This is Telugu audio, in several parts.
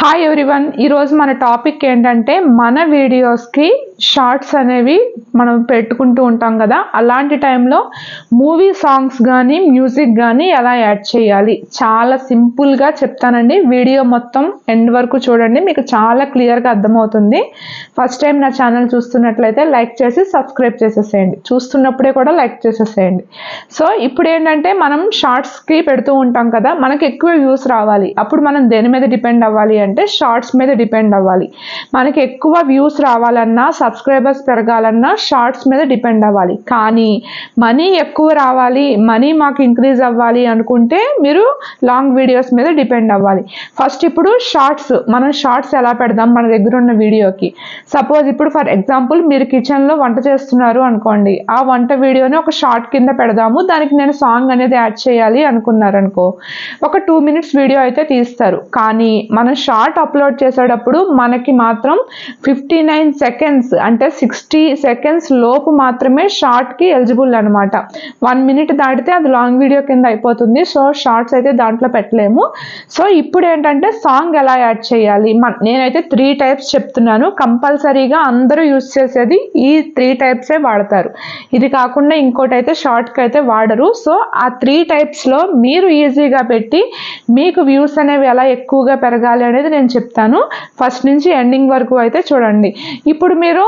హాయ్ ఎవ్రీవన్ ఈరోజు మన టాపిక్ ఏంటంటే మన వీడియోస్కి షార్ట్స్ అనేవి మనం పెట్టుకుంటూ ఉంటాం కదా అలాంటి టైంలో మూవీ సాంగ్స్ కానీ మ్యూజిక్ కానీ ఎలా యాడ్ చేయాలి? చాలా సింపుల్గా చెప్తానండి. వీడియో మొత్తం ఎండ్ వరకు చూడండి. మీకు చాలా క్లియర్గా అర్థమవుతుంది. ఫస్ట్ టైం నా ఛానల్ చూస్తున్నట్లయితే లైక్ చేసి సబ్స్క్రైబ్ చేసేసేయండి. చూస్తున్నప్పుడే కూడా లైక్ చేసేసేయండి. సో ఇప్పుడు ఏంటంటే మనం షార్ట్స్కి పెడుతూ ఉంటాం కదా మనకి ఎక్కువ వ్యూస్ రావాలి. అప్పుడు మనం దేని మీద డిపెండ్ అవ్వాలి అంటే షార్ట్స్ మీద డిపెండ్ అవ్వాలి. మనకి ఎక్కువ వ్యూస్ రావాలన్నా సబ్స్క్రైబర్స్ పెరగాలన్నా షార్ట్స్ మీద డిపెండ్ అవ్వాలి. కానీ మనీ ఎక్కువ రావాలి మనీ మాకు ఇంక్రీజ్ అవ్వాలి అనుకుంటే మీరు లాంగ్ వీడియోస్ మీద డిపెండ్ అవ్వాలి. ఫస్ట్ ఇప్పుడు షార్ట్స్ మనం షార్ట్స్ ఎలా పెడదాం మన దగ్గర ఉన్న వీడియోకి సపోజ్ ఇప్పుడు ఫర్ ఎగ్జాంపుల్ మీరు కిచెన్లో వంట చేస్తున్నారు అనుకోండి ఆ వంట వీడియోని ఒక షార్ట్ కింద పెడదాము దానికి నేను సాంగ్ అనేది యాడ్ చేయాలి అనుకున్నారనుకో ఒక టూ మినిట్స్ వీడియో అయితే తీస్తారు. కానీ మనం షార్ట్ అప్లోడ్ చేసేటప్పుడు మనకి మాత్రం ఫిఫ్టీ నైన్ సెకండ్స్ అంటే సిక్స్టీ సెకండ్స్ లోపు మాత్రమే షార్ట్కి ఎలిజిబుల్ అనమాట వన్ మినిట్ దాటితే అది లాంగ్ వీడియో కింద అయిపోతుంది. సో షార్ట్స్ అయితే దాంట్లో పెట్టలేము. సో ఇప్పుడు ఏంటంటే సాంగ్ ఎలా యాడ్ చేయాలి? మన నేనైతే త్రీ టైప్స్ చెప్తున్నాను. కంపల్సరీగా అందరూ యూజ్ చేసేది ఈ త్రీ టైప్సే వాడతారు. ఇది కాకుండా ఇంకోటి అయితే షార్ట్కి అయితే వాడరు. సో ఆ త్రీ టైప్స్లో మీరు ఈజీగా పెట్టి మీకు వ్యూస్ అనేవి ఎలా ఎక్కువగా పెరగాలి అనేది నేను చెప్తాను. ఫస్ట్ నుంచి ఎండింగ్ వరకు అయితే చూడండి. ఇప్పుడు మీరు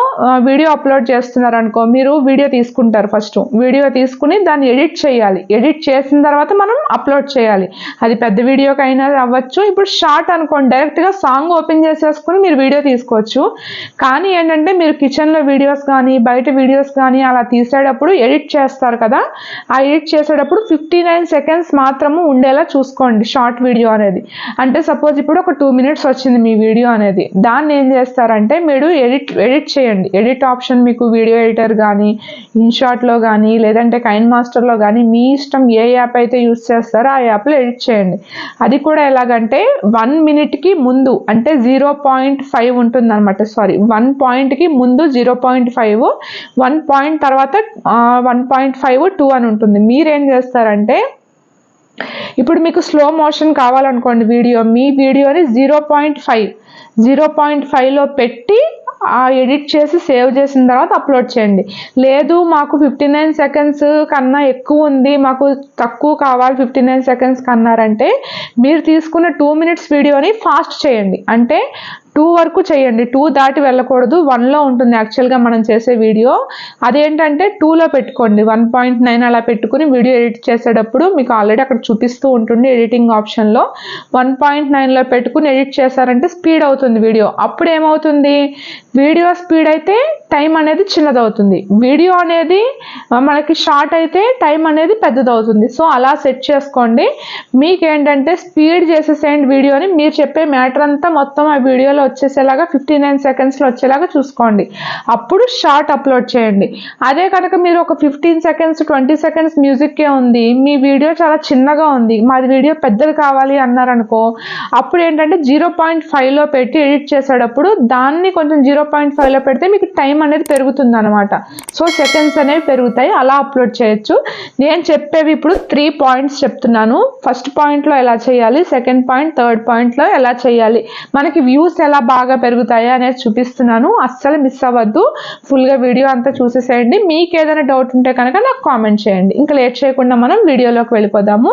వీడియో అప్లోడ్ చేస్తున్నారు అనుకో మీరు వీడియో తీసుకుంటారు ఫస్ట్. వీడియో తీసుకుని దాన్ని ఎడిట్ చేయాలి. ఎడిట్ చేసిన తర్వాత మనం అప్లోడ్ చేయాలి. అది పెద్ద వీడియోకైనా అవ్వచ్చు. ఇప్పుడు షార్ట్ అనుకోండి డైరెక్ట్గా సాంగ్ ఓపెన్ చేసేసుకుని మీరు వీడియో తీసుకోవచ్చు. కానీ ఏంటంటే మీరు కిచెన్లో వీడియోస్ కానీ బయట వీడియోస్ కానీ అలా తీసేటప్పుడు ఎడిట్ చేస్తారు కదా ఆ ఎడిట్ చేసేటప్పుడు ఫిఫ్టీ నైన్ సెకండ్స్ మాత్రము ఉండేలా చూసుకోండి షార్ట్ వీడియో అనేది. అంటే సపోజ్ ఇప్పుడు ఒక టూ మినిట్స్ వచ్చింది మీ వీడియో అనేది. దాన్ని ఏం చేస్తారంటే మీరు ఎడిట్ ఎడిట్ చేయండి. ఎడిట్ ఆప్షన్ మీకు వీడియో ఎడిటర్ కానీ ఇన్షాట్లో కానీ లేదంటే కైన్ మాస్టర్లో కానీ మీ ఇష్టం ఏ యాప్ అయితే యూస్ చేస్తారో ఆ యాప్లో ఎడిట్ చేయండి. అది కూడా ఎలాగంటే వన్ మినిట్కి ముందు అంటే జీరో పాయింట్ ఫైవ్ ఉంటుంది అనమాట సారీ వన్ పాయింట్కి ముందు zero point five one point తర్వాత వన్ పాయింట్ ఫైవ్ టూ అని ఉంటుంది. మీరేం చేస్తారంటే ఇప్పుడు మీకు స్లో మోషన్ కావాలనుకోండి వీడియో మీ వీడియోని zero point five zero point ఫైవ్లో పెట్టి ఎడిట్ చేసి సేవ్ చేసిన తర్వాత అప్లోడ్ చేయండి. లేదు మాకు ఫిఫ్టీ నైన్ సెకండ్స్ కన్నా ఎక్కువ ఉంది మాకు తక్కువ కావాలి ఫిఫ్టీ నైన్ సెకండ్స్ కన్నారంటే మీరు తీసుకున్న టూ మినిట్స్ వీడియోని ఫాస్ట్ చేయండి. అంటే టూ వరకు చేయండి. టూ దాటి వెళ్ళకూడదు. వన్లో ఉంటుంది యాక్చువల్గా మనం చేసే వీడియో. అదేంటంటే టూలో పెట్టుకోండి. వన్ పాయింట్ నైన్ అలా పెట్టుకుని వీడియో ఎడిట్ చేసేటప్పుడు మీకు ఆల్రెడీ అక్కడ చూపిస్తూ ఉంటుంది ఎడిటింగ్ ఆప్షన్లో వన్ పాయింట్ నైన్లో పెట్టుకుని ఎడిట్ చేశారంటే స్పీడ్ అవుతుంది వీడియో. అప్పుడు ఏమవుతుంది? వీడియో స్పీడ్ అయితే టైం అనేది చిన్నదవుతుంది. వీడియో అనేది మనకి షార్ట్ అయితే టైం అనేది పెద్దదవుతుంది. సో అలా సెట్ చేసుకోండి. మీకు ఏంటంటే స్పీడ్ చేసేసేయండి వీడియోని. మీరు చెప్పే మ్యాటర్ అంతా మొత్తం ఆ వీడియోలో వచ్చేసేలాగా ఫిఫ్టీ నైన్ సెకండ్స్లో వచ్చేలాగా చూసుకోండి. అప్పుడు షార్ట్ అప్లోడ్ చేయండి. అదే కనుక మీరు ఒక ఫిఫ్టీన్ సెకండ్స్ ట్వంటీ సెకండ్స్ మ్యూజిక్కే ఉంది మీ వీడియో చాలా చిన్నగా ఉంది మాది వీడియో పెద్దది కావాలి అన్నారనుకో అప్పుడు ఏంటంటే జీరో పాయింట్ ఫైవ్లో పెట్టి ఎడిట్ చేసేటప్పుడు దాన్ని కొంచెం జీరో పాయింట్ ఫైవ్లో పెడితే మీకు టైం అనేది పెరుగుతుంది అనమాట సో సెకండ్స్ అనేవి పెరుగుతాయి అలా అప్లోడ్ చేయొచ్చు. నేను చెప్పేవి ఇప్పుడు త్రీ పాయింట్స్ చెప్తున్నాను. ఫస్ట్ పాయింట్లో ఎలా చేయాలి సెకండ్ పాయింట్ థర్డ్ పాయింట్లో ఎలా చేయాలి? మనకి వ్యూస్ ఎలా బాగా పెరుగుతాయి అనేది చూపిస్తున్నాను. అస్సలు మిస్ అవ్వద్దు. ఫుల్గా వీడియో అంతా చూసేసేయండి. మీకు ఏదైనా డౌట్ ఉంటే కనుక నాకు కామెంట్ చేయండి. ఇంకా లేట్ చేయకుండా మనం వీడియోలోకి వెళ్ళిపోదాము.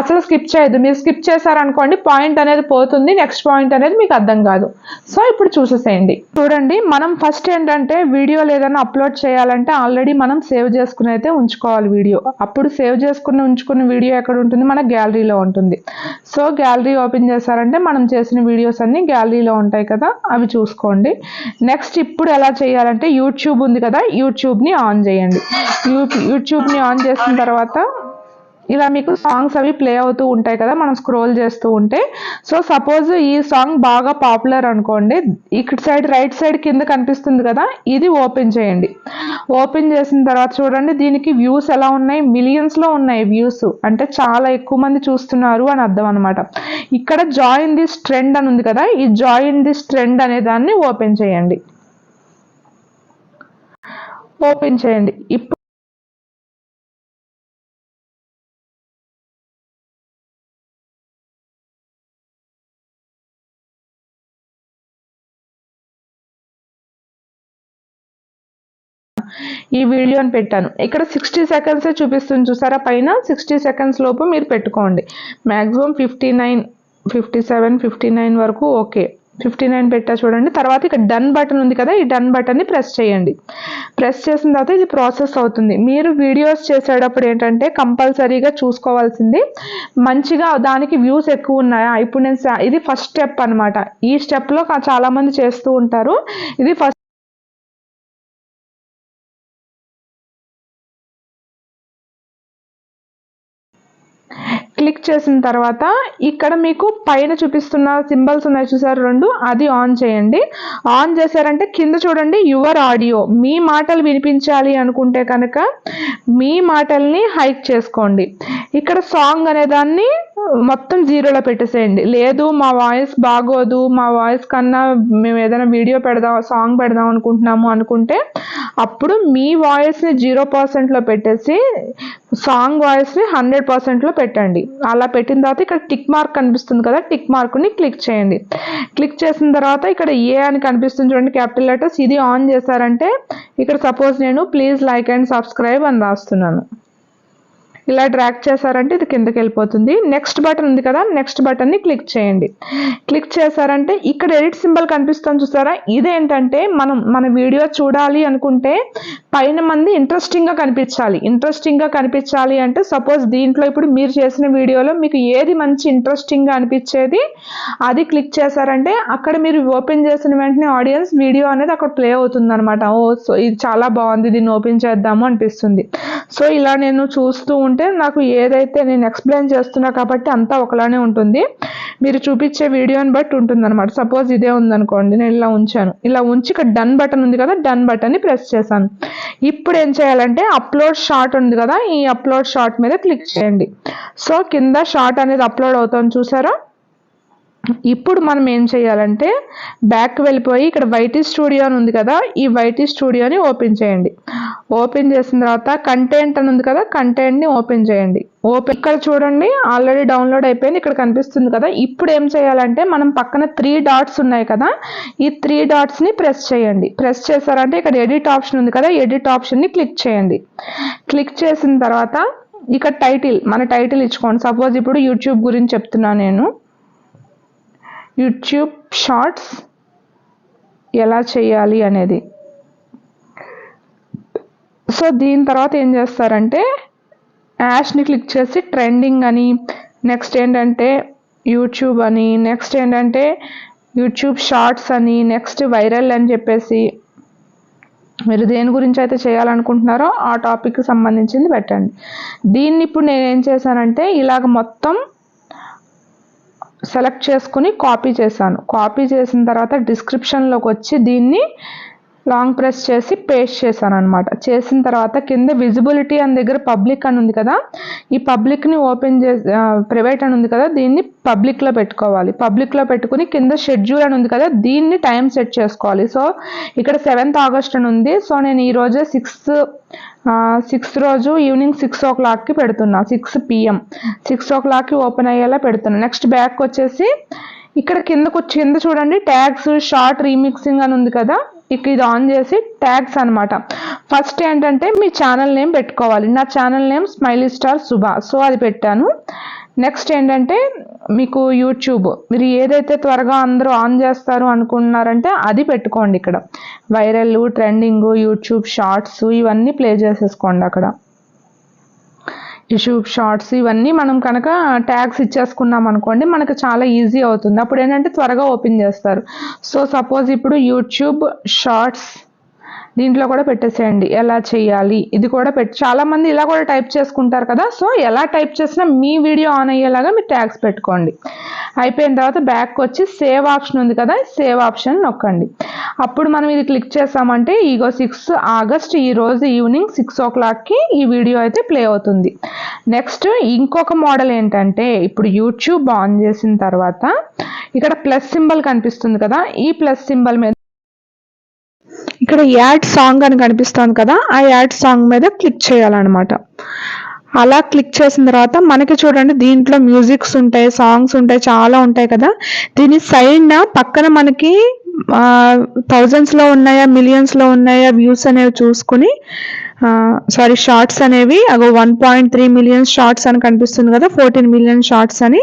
అసలు స్కిప్ చేయదు మీరు స్కిప్ చేశారనుకోండి పాయింట్ అనేది పోతుంది. నెక్స్ట్ పాయింట్ అనేది మీకు అర్థం కాదు. సో ఇప్పుడు చూసేసేయండి. చూడండి మనం ఫస్ట్ ఏంటంటే వీడియో ఏదైనా అప్లోడ్ చేయాలంటే ఆల్రెడీ మనం సేవ్ చేసుకుని అయితే ఉంచుకోవాలి వీడియో. అప్పుడు సేవ్ చేసుకుని ఉంచుకున్న వీడియో ఎక్కడ ఉంటుంది? మన గ్యాలరీలో ఉంటుంది. సో గ్యాలరీ ఓపెన్ చేశారంటే మనం చేసిన వీడియోస్ అన్ని గ్యాలరీలో ఉంటాయి. కదా అవి చూసుకోండి. నెక్స్ట్ ఇప్పుడు ఎలా చేయాలంటే యూట్యూబ్ ఉంది కదా యూట్యూబ్ని ఆన్ చేయండి. యూ యూట్యూబ్ని ఆన్ చేసిన తర్వాత ఇలా మీకు సాంగ్స్ అవి ప్లే అవుతూ ఉంటాయి కదా మనం స్క్రోల్ చేస్తూ ఉంటే. సో సపోజ్ ఈ సాంగ్ బాగా పాపులర్ అనుకోండి ఇక్కడ సైడ్ రైట్ సైడ్ కింద కనిపిస్తుంది కదా ఇది ఓపెన్ చేయండి. ఓపెన్ చేసిన తర్వాత చూడండి దీనికి వ్యూస్ ఎలా ఉన్నాయి? మిలియన్స్లో ఉన్నాయి వ్యూస్ అంటే చాలా ఎక్కువ మంది చూస్తున్నారు అని అర్థం అనమాట ఇక్కడ జాయిన్ దిస్ ట్రెండ్ అని ఉంది కదా ఈ జాయిన్ దిస్ ట్రెండ్ అనే దాన్ని ఓపెన్ చేయండి. ఓపెన్ చేయండి. ఇప్పుడు ఈ వీడియోని పెట్టాను. ఇక్కడ సిక్స్టీ సెకండ్సే చూపిస్తుంది చూసారా? పైన సిక్స్టీ సెకండ్స్ లోపు మీరు పెట్టుకోండి. Maximum fifty nine fifty seven fifty nine వరకు ఓకే. ఫిఫ్టీ నైన్ పెట్టా చూడండి. తర్వాత ఇక్కడ డన్ బటన్ ఉంది కదా ఈ డన్ బటన్ని ప్రెస్ చేయండి. ప్రెస్ చేసిన తర్వాత ఇది ప్రాసెస్ అవుతుంది. మీరు వీడియోస్ చేసేటప్పుడు ఏంటంటే కంపల్సరీగా చూసుకోవాల్సింది మంచిగా దానికి వ్యూస్ ఎక్కువ ఉన్నాయా? ఇప్పుడు నేను ఇది ఫస్ట్ స్టెప్ అనమాట ఈ స్టెప్లో చాలామంది చేస్తూ ఉంటారు. ఇది ఫస్ట్ క్లిక్ చేసిన తర్వాత ఇక్కడ మీకు పైన చూపిస్తున్న సింబల్స్ ఉన్నాయి చూసారు రెండు అది ఆన్ చేయండి. ఆన్ చేశారంటే కింద చూడండి యువర్ ఆడియో. మీ మాటలు వినిపించాలి అనుకుంటే కనుక మీ మాటల్ని హైక్ చేసుకోండి. ఇక్కడ సాంగ్ అనే దాన్ని మొత్తం జీరోలో పెట్టేసేయండి. లేదు మా వాయిస్ బాగోదు మా వాయిస్ కన్నా మేము ఏదైనా వీడియో పెడదాం సాంగ్ పెడదాం అనుకుంటున్నాము అనుకుంటే అప్పుడు మీ వాయిస్ని జీరో పర్సెంట్లో పెట్టేసి సాంగ్ వాయిస్ని హండ్రెడ్ పర్సెంట్లో పెట్టండి. అలా పెట్టిన తర్వాత ఇక్కడ టిక్ మార్క్ కనిపిస్తుంది కదా టిక్ మార్క్ని క్లిక్ చేయండి. క్లిక్ చేసిన తర్వాత ఇక్కడ ఏ అని కనిపిస్తుంది చూడండి క్యాపిటల్ లెటర్స్ ఇది ఆన్ చేశారంటే ఇక్కడ సపోజ్ నేను ప్లీజ్ లైక్ అండ్ సబ్స్క్రైబ్ అని రాస్తున్నాను. ఇలా డ్రాక్ చేశారంటే ఇది కిందకి వెళ్ళిపోతుంది. నెక్స్ట్ బటన్ ఉంది కదా నెక్స్ట్ బటన్ని క్లిక్ చేయండి. క్లిక్ చేశారంటే ఇక్కడ ఎడిట్ సింబల్ కనిపిస్తుంది చూసారా? ఇదేంటంటే మనం మన వీడియో చూడాలి అనుకుంటే పైన మంది ఇంట్రెస్టింగ్గా కనిపించాలి. ఇంట్రెస్టింగ్గా కనిపించాలి అంటే సపోజ్ దీంట్లో ఇప్పుడు మీరు చేసిన వీడియోలో మీకు ఏది మంచి ఇంట్రెస్టింగ్గా అనిపించేది అది క్లిక్ చేశారంటే అక్కడ మీరు ఓపెన్ చేసిన వెంటనే ఆడియన్స్ వీడియో అనేది అక్కడ ప్లే అవుతుంది అనమాట ఓ సో ఇది చాలా బాగుంది దీన్ని ఓపెన్ చేద్దాము అనిపిస్తుంది. సో ఇలా నేను చూస్తూ ఉంటే నాకు ఏదైతే నేను ఎక్స్ప్లెయిన్ చేస్తున్నా కాబట్టి అంతా ఒకలానే ఉంటుంది. మీరు చూపించే వీడియోని బట్టి ఉంటుంది అనమాట సపోజ్ ఇదే ఉందనుకోండి నేను ఇలా ఉంచాను. ఇలా ఉంచి ఇక్కడ డన్ బటన్ ఉంది కదా డన్ బటన్ని ప్రెస్ చేశాను. ఇప్పుడు ఏం చేయాలంటే అప్లోడ్ షార్ట్ ఉంది కదా ఈ అప్లోడ్ షార్ట్ మీద క్లిక్ చేయండి. సో కింద షార్ట్ అనేది అప్లోడ్ అవుతుంది చూసారా? ఇప్పుడు మనం ఏం చేయాలంటే బ్యాక్ వెళ్ళిపోయి ఇక్కడ వైటీ స్టూడియో అని ఉంది కదా ఈ వైటీ స్టూడియోని ఓపెన్ చేయండి. ఓపెన్ చేసిన తర్వాత కంటెంట్ అని ఉంది కదా కంటెంట్ని ఓపెన్ చేయండి. ఓపెన్ ఇక్కడ చూడండి ఆల్రెడీ డౌన్లోడ్ అయిపోయింది ఇక్కడ కనిపిస్తుంది కదా. ఇప్పుడు ఏం చేయాలంటే మనం పక్కన త్రీ డాట్స్ ఉన్నాయి కదా ఈ త్రీ డాట్స్ని ప్రెస్ చేయండి. ప్రెస్ చేశారంటే ఇక్కడ ఎడిట్ ఆప్షన్ ఉంది కదా ఎడిట్ ఆప్షన్ని క్లిక్ చేయండి. క్లిక్ చేసిన తర్వాత ఇక్కడ టైటిల్ మన టైటిల్ ఇచ్చుకోండి. సపోజ్ ఇప్పుడు యూట్యూబ్ గురించి చెప్తున్నాను నేను. యూట్యూబ్ షార్ట్స్ ఎలా చేయాలి అనేది. సో దీని తర్వాత ఏం చేస్తారంటే యాష్ని క్లిక్ చేసి ట్రెండింగ్ అని నెక్స్ట్ ఏంటంటే యూట్యూబ్ అని నెక్స్ట్ ఏంటంటే యూట్యూబ్ షార్ట్స్ అని నెక్స్ట్ వైరల్ అని చెప్పేసి మీరు దేని గురించి అయితే చేయాలనుకుంటున్నారో ఆ టాపిక్కి సంబంధించింది పెట్టండి. దీన్ని ఇప్పుడు నేను ఏం చేశానంటే ఇలాగ మొత్తం సెలెక్ట్ చేసుకుని కాపీ చేశాను. కాపీ చేసిన తర్వాత డిస్క్రిప్షన్లోకి వచ్చి దీన్ని లాంగ్ ప్రెస్ చేసి పేస్ట్ చేశాను అనమాట చేసిన తర్వాత కింద విజిబిలిటీ అని దగ్గర పబ్లిక్ అని ఉంది కదా ఈ పబ్లిక్ని ఓపెన్ చేసి ప్రైవేట్ అని ఉంది కదా దీన్ని పబ్లిక్లో పెట్టుకోవాలి. పబ్లిక్లో పెట్టుకుని కింద షెడ్యూల్ అని ఉంది కదా దీన్ని టైం సెట్ చేసుకోవాలి. సో ఇక్కడ సెవెంత్ ఆగస్ట్ అని ఉంది. సో నేను ఈరోజు సిక్స్త్ సిక్స్త్ రోజు ఈవినింగ్ సిక్స్ ఓ క్లాక్కి పెడుతున్నా. Six PM. సిక్స్ ఓ క్లాక్కి ఓపెన్ అయ్యేలా పెడుతున్నా. నెక్స్ట్ బ్యాక్ వచ్చేసి ఇక్కడ కిందకు కింద చూడండి ట్యాగ్స్ షార్ట్ రీమిక్సింగ్ అని ఉంది కదా ఇక ఇది ఆన్ చేసి ట్యాగ్స్ అనమాట ఫస్ట్ ఏంటంటే మీ ఛానల్ నేమ్ పెట్టుకోవాలి. నా channel name smiley star Subha so అది పెట్టాను. నెక్స్ట్ ఏంటంటే మీకు యూట్యూబ్ మీరు ఏదైతే త్వరగా అందరూ ఆన్ చేస్తారు అనుకుంటున్నారంటే అది పెట్టుకోండి ఇక్కడ. వైరల్ ట్రెండింగ్ యూట్యూబ్ షార్ట్స్ ఇవన్నీ ప్లే చేసేసుకోండి అక్కడ. యూట్యూబ్ షార్ట్స్ ఇవన్నీ మనం కనుక ట్యాగ్స్ ఇచ్చేసుకున్నాం అనుకోండి మనకు చాలా ఈజీ అవుతుంది. అప్పుడు ఏంటంటే త్వరగా ఓపెన్ చేస్తారు. సో సపోజ్ ఇప్పుడు యూట్యూబ్ షార్ట్స్ దీంట్లో కూడా పెట్టేసేయండి. ఎలా చేయాలి? ఇది కూడా పెట్టి చాలామంది ఇలా కూడా టైప్ చేసుకుంటారు కదా. సో ఎలా టైప్ చేసినా మీ వీడియో ఆన్ అయ్యేలాగా మీరు ట్యాగ్స్ పెట్టుకోండి. అయిపోయిన తర్వాత బ్యాక్ వచ్చి సేవ్ ఆప్షన్ ఉంది కదా. సేవ్ ఆప్షన్ నొక్కండి. అప్పుడు మనం ఇది క్లిక్ చేసామంటే ఈగో సిక్స్ ఆగస్ట్ ఈ రోజు ఈవినింగ్ సిక్స్ ఓ క్లాక్కి ఈ వీడియో అయితే ప్లే అవుతుంది. నెక్స్ట్ ఇంకొక మోడల్ ఏంటంటే ఇప్పుడు యూట్యూబ్ ఆన్ చేసిన తర్వాత ఇక్కడ ప్లస్ సింబల్ కనిపిస్తుంది కదా. ఈ ప్లస్ సింబల్ మీద ఇక్కడ యాడ్ సాంగ్ అని కనిపిస్తుంది కదా ఆ యాడ్ సాంగ్ మీద క్లిక్ చేయాలన్నమాట. అలా క్లిక్ చేసిన తర్వాత మనకి చూడండి దీంట్లో మ్యూజిక్స్ ఉంటాయి సాంగ్స్ ఉంటాయి చాలా ఉంటాయి కదా. దీని సైడ్న పక్కన మనకి థౌజండ్స్లో ఉన్నాయా మిలియన్స్లో ఉన్నాయా వ్యూస్ అనేవి చూసుకుని సారీ షార్ట్స్ అనేవి అగో one point three million shorts అని కనిపిస్తుంది కదా ఫోర్టీన్ మిలియన్ షార్ట్స్ అని.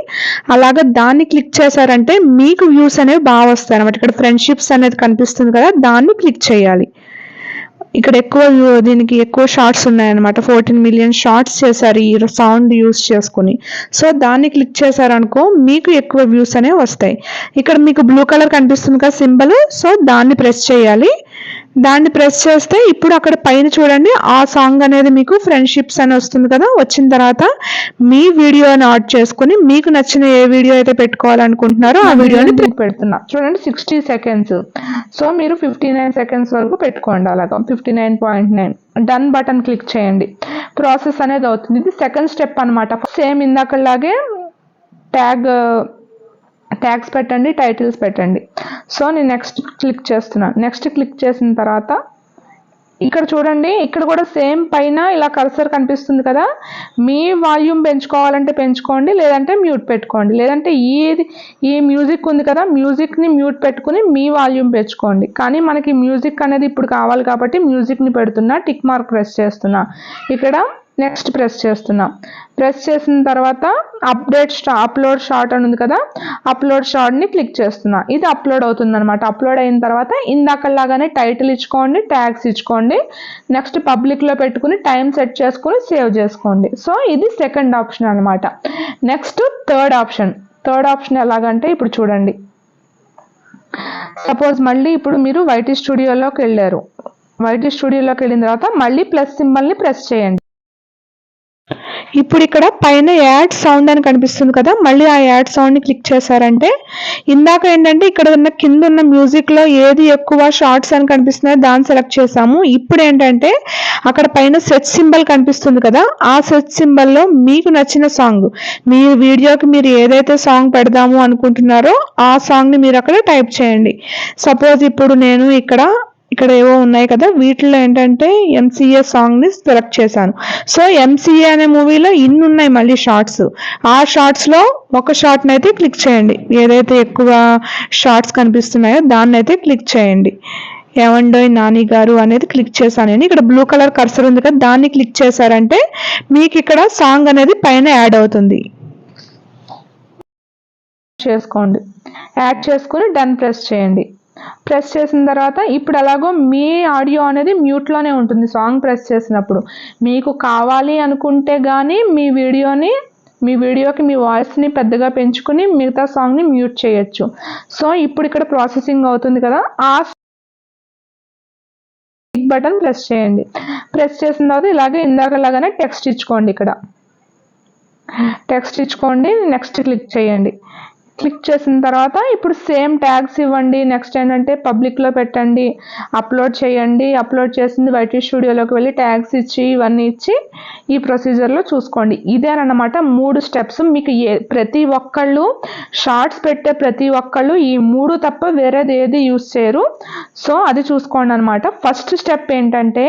అలాగా దాన్ని క్లిక్ చేశారంటే మీకు వ్యూస్ అనేవి బాగా వస్తాయి అనమాట ఇక్కడ ఫ్రెండ్షిప్స్ అనేది కనిపిస్తుంది కదా దాన్ని క్లిక్ చేయాలి. ఇక్కడ ఎక్కువ దీనికి ఎక్కువ షార్ట్స్ ఉన్నాయన్నమాట. ఫోర్టీన్ మిలియన్ షార్ట్స్ చేశారు ఈ సౌండ్ యూస్ చేసుకుని. సో దాన్ని క్లిక్ చేశారనుకో మీకు ఎక్కువ వ్యూస్ అనేవి వస్తాయి. ఇక్కడ మీకు బ్లూ కలర్ కనిపిస్తుంది కదా సింబల్ సో దాన్ని ప్రెస్ చేయాలి. దాన్ని ప్రెస్ చేస్తే ఇప్పుడు అక్కడ పైన చూడండి ఆ సాంగ్ అనేది మీకు ఫ్రెండ్షిప్స్ అని వస్తుంది కదా? వచ్చిన తర్వాత మీ వీడియోని ఆడ్ చేసుకుని మీకు నచ్చిన ఏ వీడియో అయితే పెట్టుకోవాలనుకుంటున్నారో ఆ వీడియోని పెడుతున్నా. చూడండి సిక్స్టీ సెకండ్స్ సో మీరు ఫిఫ్టీ నైన్ సెకండ్స్ వరకు పెట్టుకోండి అలాగా. Fifty nine point nine done button click చేయండి. ప్రాసెస్ అనేది అవుతుంది. ఇది సెకండ్ స్టెప్ అనమాట సేమ్ ఇందాకలాగే ట్యాగ్ ట్యాగ్స్ పెట్టండి టైటిల్స్ పెట్టండి. సో నేను నెక్స్ట్ క్లిక్ చేస్తున్నాను నెక్స్ట్ క్లిక్ చేసిన తర్వాత ఇక్కడ చూడండి ఇక్కడ కూడా సేమ్ పైన ఇలా కల్సర్ కనిపిస్తుంది కదా? మీ వాల్యూమ్ పెంచుకోవాలంటే పెంచుకోండి లేదంటే మ్యూట్ పెట్టుకోండి. లేదంటే ఈ ఈ మ్యూజిక్ ఉంది కదా మ్యూజిక్ని మ్యూట్ పెట్టుకుని మీ వాల్యూమ్ పెంచుకోండి. కానీ మనకి మ్యూజిక్ అనేది ఇప్పుడు కావాలి కాబట్టి మ్యూజిక్ని పెడుతున్నా టిక్ మార్క్ ప్రెస్ చేస్తున్నా. ఇక్కడ నెక్స్ట్ ప్రెస్ చేస్తున్నాం. ప్రెస్ చేసిన తర్వాత అప్డేట్ స్టా అప్లోడ్ షార్ట్ అని ఉంది కదా అప్లోడ్ షార్ట్ని క్లిక్ చేస్తున్నా. ఇది అప్లోడ్ అవుతుంది అనమాట అప్లోడ్ అయిన తర్వాత ఇందాకలాగానే టైటిల్ ఇచ్చుకోండి ట్యాగ్స్ ఇచ్చుకోండి. నెక్స్ట్ పబ్లిక్లో పెట్టుకుని టైం సెట్ చేసుకుని సేవ్ చేసుకోండి. సో ఇది సెకండ్ ఆప్షన్ అనమాట next third option third option ఎలాగంటే ఇప్పుడు చూడండి. సపోజ్ మళ్ళీ ఇప్పుడు మీరు వైటీ స్టూడియోలోకి వెళ్ళారు. వైటీ స్టూడియోలోకి వెళ్ళిన తర్వాత మళ్ళీ ప్లస్ సింబల్ని ప్రెస్ చేయండి. ఇప్పుడు ఇక్కడ పైన యాడ్ సౌండ్ అని కనిపిస్తుంది కదా మళ్ళీ ఆ యాడ్ సౌండ్ని క్లిక్ చేశారంటే ఇందాక ఏంటంటే ఇక్కడ ఉన్న కింద ఉన్న మ్యూజిక్లో ఏది ఎక్కువ షార్ట్స్ అని కనిపిస్తున్నాయో దాన్ని సెలెక్ట్ చేసాము ఇప్పుడు ఏంటంటే అక్కడ పైన సెట్ సింబల్ కనిపిస్తుంది కదా ఆ సెట్ సింబల్లో మీకు నచ్చిన సాంగ్ మీ వీడియోకి మీరు ఏదైతే సాంగ్ పెడదాము అనుకుంటున్నారో ఆ సాంగ్ని మీరు అక్కడ టైప్ చేయండి. సపోజ్ ఇప్పుడు నేను ఇక్కడ ఇక్కడ ఏవో ఉన్నాయి కదా వీటిలో ఏంటంటే ఎంసీఏ సాంగ్ని సెలెక్ట్ చేశాను. సో ఎంసీఏ అనే మూవీలో ఇన్ని ఉన్నాయి మళ్ళీ షార్ట్స్ ఆ షార్ట్స్లో ఒక షార్ట్ని అయితే క్లిక్ చేయండి. ఏదైతే ఎక్కువ షార్ట్స్ కనిపిస్తున్నాయో దాన్ని అయితే క్లిక్ చేయండి. ఏమండోయ్ నాని గారు అనేది క్లిక్ చేశాను నేను. ఇక్కడ బ్లూ కలర్ కర్సర్ ఉంది కదా దాన్ని క్లిక్ చేశారంటే మీకు ఇక్కడ సాంగ్ అనేది పైన యాడ్ అవుతుంది. చేసుకోండి. యాడ్ చేసుకుని డన్ ప్రెస్ చేయండి. ప్రెస్ చేసిన తర్వాత ఇప్పుడు ఎలాగో మీ ఆడియో అనేది మ్యూట్లోనే ఉంటుంది సాంగ్ ప్రెస్ చేసినప్పుడు. మీకు కావాలి అనుకుంటే కానీ మీ వీడియోని మీ వీడియోకి మీ వాయిస్ని పెద్దగా పెంచుకుని మిగతా సాంగ్ని మ్యూట్ చేయొచ్చు. సో ఇప్పుడు ఇక్కడ ప్రాసెసింగ్ అవుతుంది కదా ఆ బటన్ ప్రెస్ చేయండి. ప్రెస్ చేసిన తర్వాత ఇలాగే ఇందాకలాగానే టెక్స్ట్ ఇచ్చుకోండి ఇక్కడ. టెక్స్ట్ ఇచ్చుకోండి నెక్స్ట్ క్లిక్ చేయండి. క్లిక్ చేసిన తర్వాత ఇప్పుడు సేమ్ ట్యాగ్స్ ఇవ్వండి. నెక్స్ట్ ఏంటంటే పబ్లిక్లో పెట్టండి. అప్లోడ్ చేయండి. అప్లోడ్ చేసింది వైటీ స్టూడియోలోకి వెళ్ళి ట్యాగ్స్ ఇచ్చి ఇవన్నీ ఇచ్చి ఈ ప్రొసీజర్లో చూసుకోండి. ఇదేనమాట మూడు స్టెప్స్. మీకు ఏ ప్రతి ఒక్కళ్ళు షార్ట్స్ పెట్టే ప్రతి ఒక్కళ్ళు ఈ మూడు తప్ప వేరేది ఏది యూస్ చేయరు. సో అది చూసుకోండి అనమాట ఫస్ట్ స్టెప్ ఏంటంటే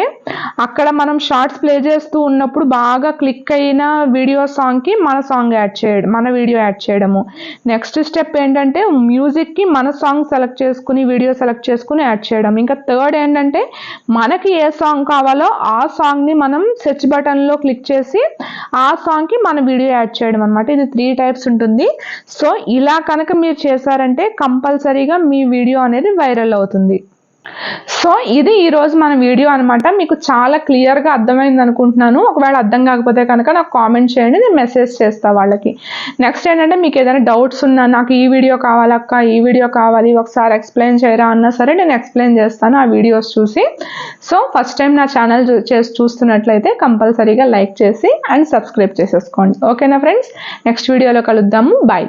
అక్కడ మనం షార్ట్స్ ప్లే చేస్తూ ఉన్నప్పుడు బాగా క్లిక్ అయిన వీడియో సాంగ్కి మన సాంగ్ యాడ్ చేయడం మన వీడియో యాడ్ చేయడము. నెక్స్ట్ నెక్స్ట్ స్టెప్ ఏంటంటే మ్యూజిక్కి మన సాంగ్ సెలెక్ట్ చేసుకుని వీడియో సెలెక్ట్ చేసుకుని యాడ్ చేయడం. ఇంకా థర్డ్ ఏంటంటే మనకి ఏ సాంగ్ కావాలో ఆ సాంగ్ని మనం సెర్చ్ బటన్లో క్లిక్ చేసి ఆ సాంగ్కి మన వీడియో యాడ్ చేయడం అనమాట ఇది త్రీ టైప్స్ ఉంటుంది. సో ఇలా కనుక మీరు చేశారంటే కంపల్సరీగా మీ వీడియో అనేది వైరల్ అవుతుంది. సో ఇది ఈరోజు మన వీడియో అనమాట మీకు చాలా క్లియర్గా అర్థమైంది అనుకుంటున్నాను. ఒకవేళ అర్థం కాకపోతే కనుక నాకు కామెంట్ చేయండి నేను మెసేజ్ చేస్తాను వాళ్ళకి. నెక్స్ట్ ఏంటంటే మీకు ఏదైనా డౌట్స్ ఉన్నా నాకు ఈ వీడియో కావాలక్క ఈ వీడియో కావాలి ఒకసారి ఎక్స్ప్లెయిన్ చేయరా అన్నా సరే నేను ఎక్స్ప్లెయిన్ చేస్తాను ఆ వీడియోస్ చూసి. సో ఫస్ట్ టైం నా ఛానల్ చేసి చూస్తున్నట్లయితే కంపల్సరీగా లైక్ చేసి అండ్ సబ్స్క్రైబ్ చేసేసుకోండి. ఓకేనా ఫ్రెండ్స్ నెక్స్ట్ వీడియోలో కలుద్దాము. బాయ్